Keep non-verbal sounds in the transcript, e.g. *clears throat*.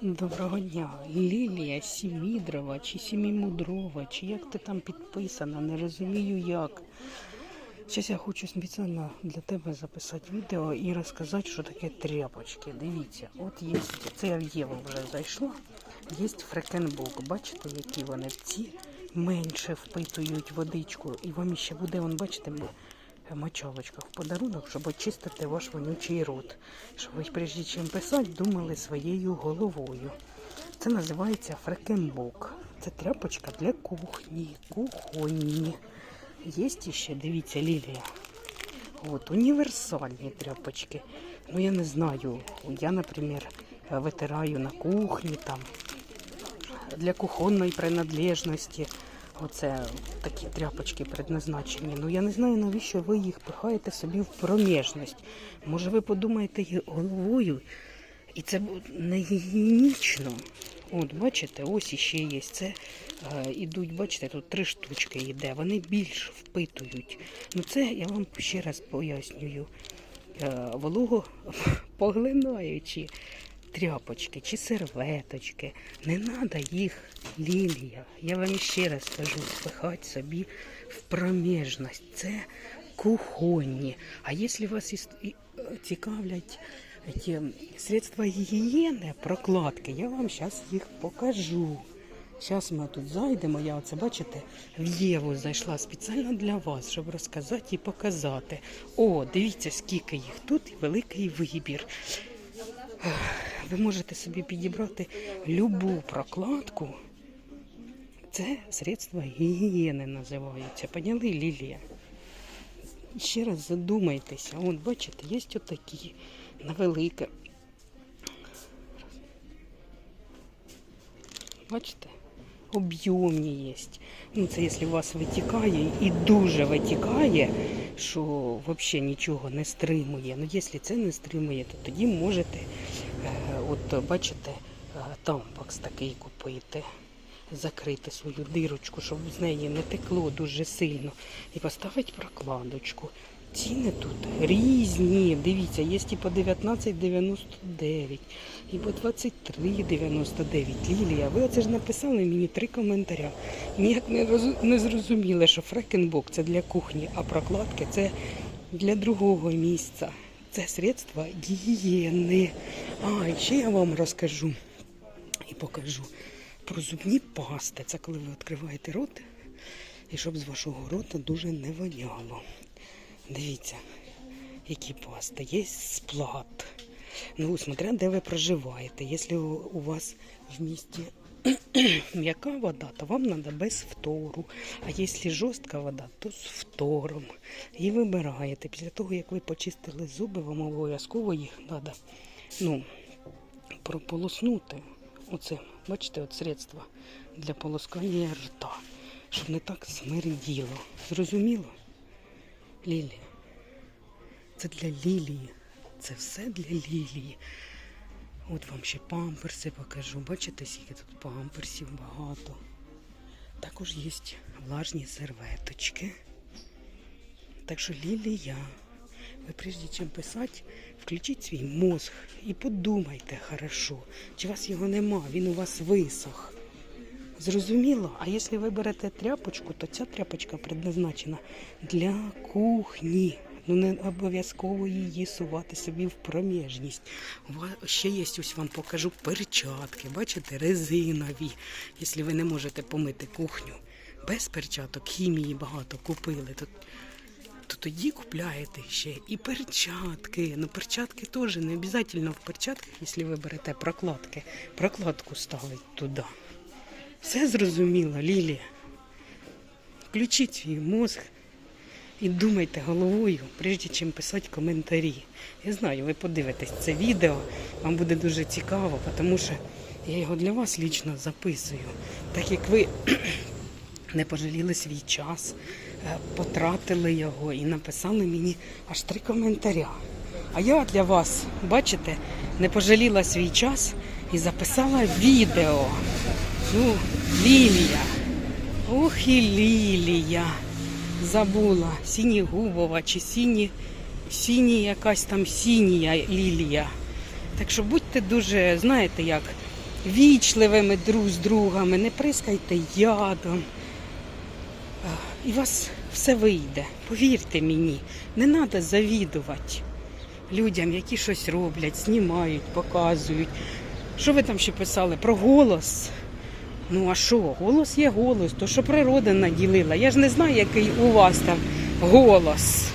Доброго дня. Лілія Сімідрова чи Сімімудрова, чи як ти там підписана, не розумію як. Зараз я хочу спеціально для тебе записати відео і розказати, що таке тряпочки. Дивіться, от є, це я в Єву вже зайшла. Є фрекенбук. Бачите, які вони ці менше впитують водичку. І вам ще буде, вон, бачите, мочалочка в подарунок, щоб очистити ваш вонючий рот. Щоб ви, прежде чим писати, думали своєю головою. Це називається фрекенбук. Це тряпочка для кухні, кухонні. Є ще, дивіться, лілія. От, універсальні тряпочки. Ну, я не знаю. Я, наприклад, витираю на кухні там для кухонної принадлежності. Оце такі тряпочки предназначені. Ну я не знаю, навіщо ви їх пихаєте собі в проміжність. Може, ви подумаєте й головою, і це не гігієнічно. От, бачите, ось іще є. Це е, ідуть, бачите, тут три штучки йде. Вони більш впитують. Ну це я вам ще раз пояснюю. Е, волого *laughs* поглинаючі тряпочки чи серветочки. Не треба їх, лілія. Я вам ще раз кажу, спихати собі в проміжність. Це кухонні. А якщо вас е, цікавлять ті средства гігієни, прокладки, я вам зараз їх покажу. Зараз ми тут зайдемо. Я оце бачите, в Єву зайшла спеціально для вас, щоб розказати і показати. О, дивіться, скільки їх тут і великий вибір. Ви можете собі підібрати любу прокладку. Це средства гігієни називаються. Поняли, Лілія? Ще раз задумайтеся. От бачите, є отакі на велике. Бачите? Об'ємні є. Ну, це якщо у вас витікає і дуже витікає, що взагалі нічого не стримує. Ну, якщо це не стримує, то тоді можете, е, от бачите, е, тампакс такий купити, закрити свою дирочку, щоб з неї не текло дуже сильно, і поставити прокладочку. Ціни тут різні. Дивіться, є і по 19,99, і по 23,99. Лілія, ви оце ж написали мені три коментаря. Ніяк не, роз... не зрозуміли, що фрекенбок це для кухні, а прокладки це для другого місця. Це средства гігієни. А, і ще я вам розкажу і покажу про зубні пасти. Це коли ви відкриваєте рот, і щоб з вашого рота дуже не воняло. Дивіться, які пасти. Є сплат. Ну, смотря де ви проживаєте. Якщо у вас в місті *clears throat* м'яка вода, то вам треба без фтору. А якщо жорстка вода, то з фтором. І вибираєте. Після того, як ви почистили зуби, вам обов'язково їх треба ну, прополоснути. Оце, бачите, от средство для полоскання рта, щоб не так смерділо. Зрозуміло? Лілія. Це для лілії. Це все для лілії. От вам ще памперси покажу. Бачите, скільки тут памперсів багато. Також є влажні серветочки. Так що лілія. Ви прежде чим писати, включіть свій мозг і подумайте хорошо, чи у вас його нема, він у вас висох. Зрозуміло? А якщо ви берете тряпочку, то ця тряпочка предназначена для кухні. Ну не обов'язково її сувати собі в проміжність. Ще є, ось вам покажу перчатки, бачите, резинові. Якщо ви не можете помити кухню без перчаток, хімії багато купили, то, то тоді купляєте ще і перчатки. Ну перчатки теж не обов'язково в перчатках, якщо ви берете прокладки, прокладку ставить туди. Все зрозуміло, Лілія. Включіть свій мозг і думайте головою, прежде чим писати коментарі. Я знаю, ви подивитесь це відео, вам буде дуже цікаво, тому що я його для вас лічно записую. Так як ви *clears throat* не пожаліли свій час, е, потратили його і написали мені аж три коментаря. А я для вас, бачите, не пожаліла свій час і записала відео. Ну, Лілія. Ох і Лілія. Забула. Сінігубова чи сіні, сіні якась там сінія лілія. Так що будьте дуже, знаєте як, вічливими друг з другами, не прискайте ядом. І у вас все вийде. Повірте мені, не треба завідувати людям, які щось роблять, знімають, показують. Що ви там ще писали про голос? Ну а що, голос є голос, то що природа наділила. Я ж не знаю, який у вас там голос.